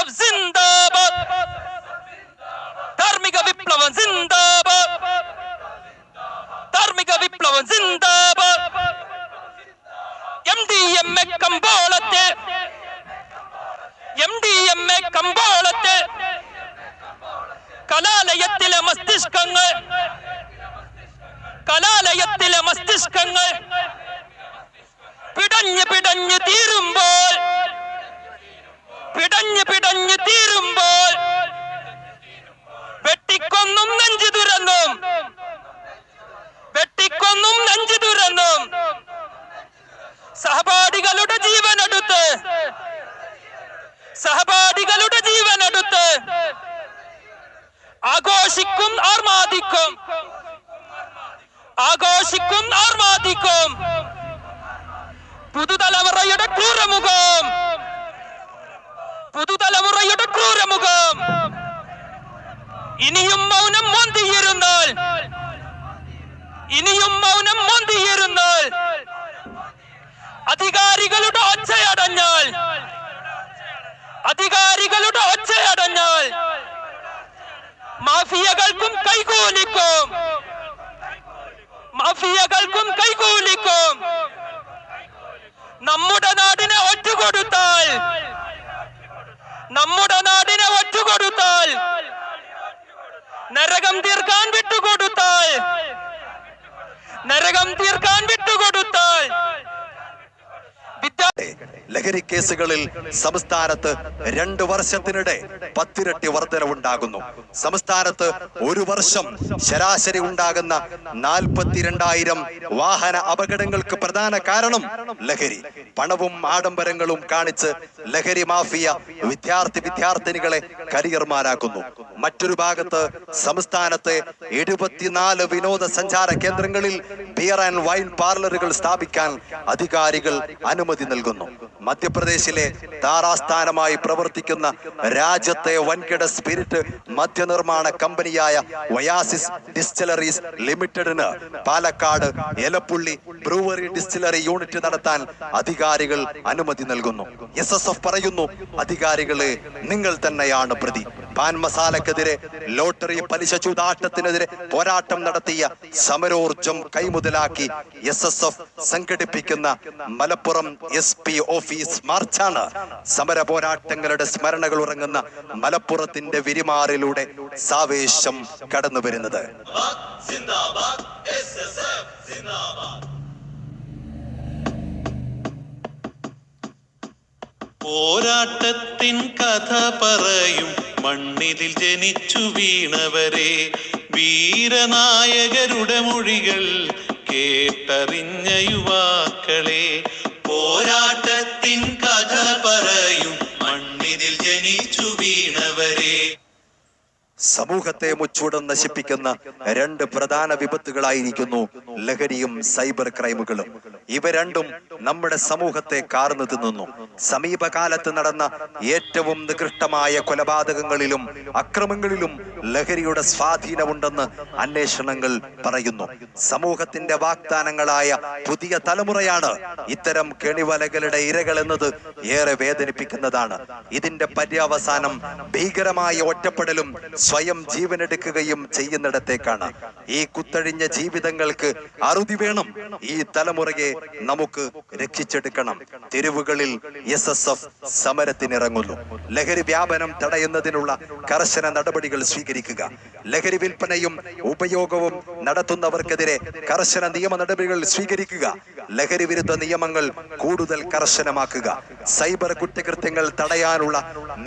F സിന്ദാബാദ്. ധാർമ്മിക വിപ്ലവം സിന്ദാബാദ്. ധാർമ്മിക വിപ്ലവം സിന്ദാബാദ്. എം ഡി എം എ കമ്പോളത്തെ. എം ഡി എം എ കമ്പോളത്തെ. കലാലയത്തിലെ മസ്തിഷ്കങ്ങൾ. കലാലയത്തിലെ മസ്തിഷ്കങ്ങൾ. പിടഞ്ഞ് പിടഞ്ഞ് തീരുമ്പോൾ പിടഞ്ഞ് പിടഞ്ഞ് തീരുമ്പോൾ വെട്ടിക്കൊന്നും നെഞ്ചു തുറന്നും വെട്ടിക്കൊന്നും നെഞ്ചു തുറന്നും സഹപാഠികളുടെ ജീവനെടുത്ത്. സഹപാഠികളുടെ ജീവനെടുത്ത്. ആഘോഷിക്കും ആർമാദിക്കും. ആഘോഷിക്കും ആർമാദിക്കും. പുതുതലമുറയുടെ ക്രൂരമുഖം പുതുതലമുറയുടെ ക്രൂരമുഖം ഇനിയും മൗനം മോന്തിയിരുന്നാൽ ഇനിയും മൗനം മോന്തിയിരുന്നാൽ അധികാരികളുടെ ഒച്ചയടഞ്ഞാൽ. അധികാരികളുടെ ഒച്ചയടഞ്ഞാൽ. മാഫിയകൾക്കും കൈകൂലിക്കും. മാഫിയകൾക്കും കൈകൂലിക്കും. നമ്മുടെ നാടിനെ ഒറ്റുകൊടുത്താൽ നമ്മുടെ നാടിനെ ലഹരി കേസുകളിൽ സംസ്ഥാനത്ത് രണ്ടു വർഷത്തിനിടെ പത്തിരട്ടി വർധനവുണ്ടാകുന്നു. സംസ്ഥാനത്ത് ഒരു വർഷം ശരാശരി ഉണ്ടാകുന്ന നാൽപ്പത്തിരണ്ടായിരം വാഹന അപകടങ്ങൾക്ക് പ്രധാന കാരണം ലഹരി. പണവും ആഡംബരങ്ങളും കാണിച്ച് ലഹരി മാഫിയ വിദ്യാർത്ഥി വിദ്യാർത്ഥിനികളെ കരിയർമാരാക്കുന്നു. മറ്റൊരു ഭാഗത്ത് സംസ്ഥാനത്തെ എഴുപത്തിനാല് വിനോദസഞ്ചാര കേന്ദ്രങ്ങളിൽ ബിയർ ആൻഡ് വൈൻ പാർലറുകൾ സ്ഥാപിക്കാൻ അധികാരികൾ അനുമതി നൽകുന്നു. മധ്യപ്രദേശിലെ താറാസ്ഥാനമായി പ്രവർത്തിക്കുന്ന രാജ്യത്തെ വൻകിട സ്പിരിറ്റ് മദ്യനിർമ്മാണ കമ്പനിയായ വയാസിസ് ഡിസ്റ്റിലറീസ് ലിമിറ്റഡിന് Palakkad Elappully brewery distillery unit നടത്താൻ അധികാരികൾ അനുമതി നൽകുന്നു. എസ് പറയുന്നു അധികാരികളെ നിങ്ങൾ തന്നെയാണ് പ്രതി. പാൻ മസാലക്കെതിരെ ലോട്ടറി പലിശ ചൂതാട്ടത്തിനെതിരെ പോരാട്ടം നടത്തിയ സമരോർജം കൈമുതലാക്കി എസ് എസ് എഫ് സംഘടിപ്പിക്കുന്ന മലപ്പുറം എസ് പി ഓഫീസ് മാർച്ചാണ്. സമര പോരാട്ടങ്ങളുടെ സ്മരണകൾ ഉറങ്ങുന്ന മലപ്പുറത്തിന്റെ വിരിമാറിലൂടെ സാവേശം കടന്നു വരുന്നത് പോരാട്ടത്തിൻ കഥ പറയും. മണ്ണിതിൽ ജനിച്ചു വീണവരെ വീരനായകരുടെ മൊഴികൾ കേട്ടറിഞ്ഞ യുവാക്കളെ പോരാട്ടത്തിൻ കഥ പറയും. മണ്ണിതിൽ ജനിച്ചു വീണവരെ സമൂഹത്തെ മുച്ചൂടം നശിപ്പിക്കുന്ന രണ്ട് പ്രധാന വിപത്തുകളായിരിക്കുന്നു ലഹരിയും സൈബർ ക്രൈമുകളും. ഇവ രണ്ടും നമ്മുടെ സമൂഹത്തെ കാർന്നു തിന്നുന്നു. സമീപകാലത്ത് നടന്ന ഏറ്റവും നികൃഷ്ടമായ കൊലപാതകങ്ങളിലും അക്രമങ്ങളിലും ലഹരിയുടെ സ്വാധീനമുണ്ടെന്ന് അന്വേഷണങ്ങൾ പറയുന്നു. സമൂഹത്തിന്റെ വാഗ്ദാനങ്ങളായ പുതിയ തലമുറയാണ് ഇത്തരം കെണിവലകളുടെ ഇരകൾ എന്നത് ഏറെ വേദനിപ്പിക്കുന്നതാണ്. ഇതിന്റെ പര്യവസാനം ഭീകരമായ ഒറ്റപ്പെടലും സ്വയം ജീവനെടുക്കുകയും ചെയ്യുന്നിടത്തേക്കാണ്. ഈ കുത്തഴിഞ്ഞ ജീവിതങ്ങൾക്ക് അറുതി വേണം ഈ തലമുറയെ നമുക്ക് രക്ഷിച്ചെടുക്കണം. തെരുവുകളിൽ എസ് എസ് എഫ് സമരത്തിനിറങ്ങുന്നു. ലഹരി വ്യാപനം തടയുന്നതിനുള്ള കർശന നടപടികൾ സ്വീകരിക്കുക. ലഹരി വിൽപ്പനയും ഉപയോഗവും നടത്തുന്നവർക്കെതിരെ കർശന നിയമ നടപടികൾ സ്വീകരിക്കുക. ലഹരി വിരുദ്ധ നിയമങ്ങൾ കൂടുതൽ കർശനമാക്കുക. സൈബർ കുറ്റകൃത്യങ്ങൾ തടയാനുള്ള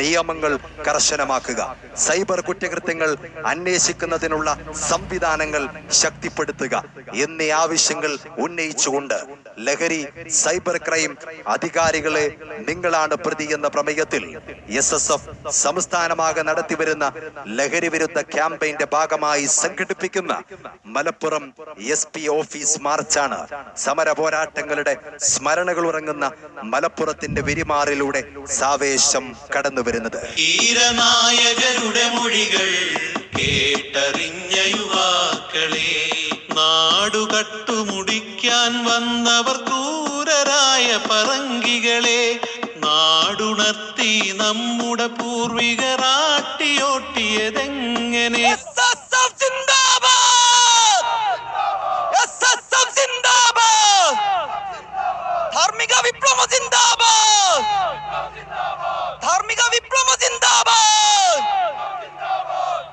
നിയമങ്ങൾ കർശനമാക്കുക. സൈബർ കുറ്റകൃത്യങ്ങൾ അന്വേഷിക്കുന്നതിനുള്ള സംവിധാനങ്ങൾ ശക്തിപ്പെടുത്തുക എന്നീ ആവശ്യങ്ങൾ ഉന്നയിച്ചുകൊണ്ട് ലഹരി സൈബർ ക്രൈം അധികാരികളെ നിങ്ങളാണ് പ്രതി എന്ന പ്രമേയത്തിൽ എസ് എസ് എഫ് സംസ്ഥാനമാകെ നടത്തിവരുന്ന ലഹരി വിരുദ്ധ ക്യാമ്പയിന്റെ ഭാഗമായി സംഘടിപ്പിക്കുന്ന മലപ്പുറം എസ് പി ഓഫീസ് മാർച്ചാണ് സമര പോരാട്ടങ്ങളുടെ സ്മരണകൾ ഉറങ്ങുന്ന മലപ്പുറത്തിന്റെ വിരിമാറിലൂടെ സാവേശം കടന്നു വരുന്നത് മൊഴികൾ കേട്ടറിഞ്ഞ യുവാക്കളെ നാടുകട്ടുമുടിക്കാൻ വന്നവർ ക്രൂരരായ പറങ്കികളെ നാടുണർത്തി നമ്മുടെ പൂർവികർ ആട്ടിയോട്ടിയതെങ്ങനെ?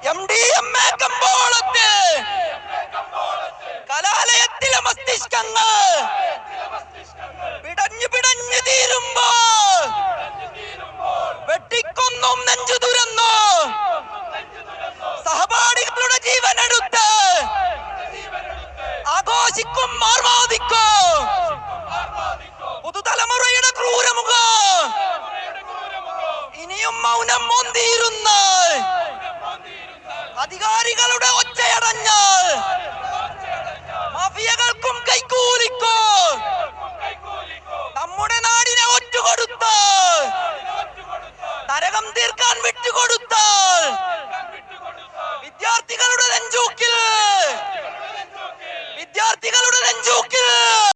എം ഡി എം എ കമ്പോളത്ത് കലാലയത്തിലെ മസ്തിഷ്കങ്ങൾ പിടഞ്ഞു പിടഞ്ഞു തീരുമ്പോ വെട്ടിക്കൊന്നും നെഞ്ചു തുരന്നു. സഹപാഠികളുടെ ജീവൻ എടുത്ത് ആഘോഷിക്കും മാർവാദിക്കോ പുതുതലമുറയുടെ ക്രൂരമുഖ ഇനിയും മൗനം മൊന്തിയിരുന്ന അധികാരികളുടെ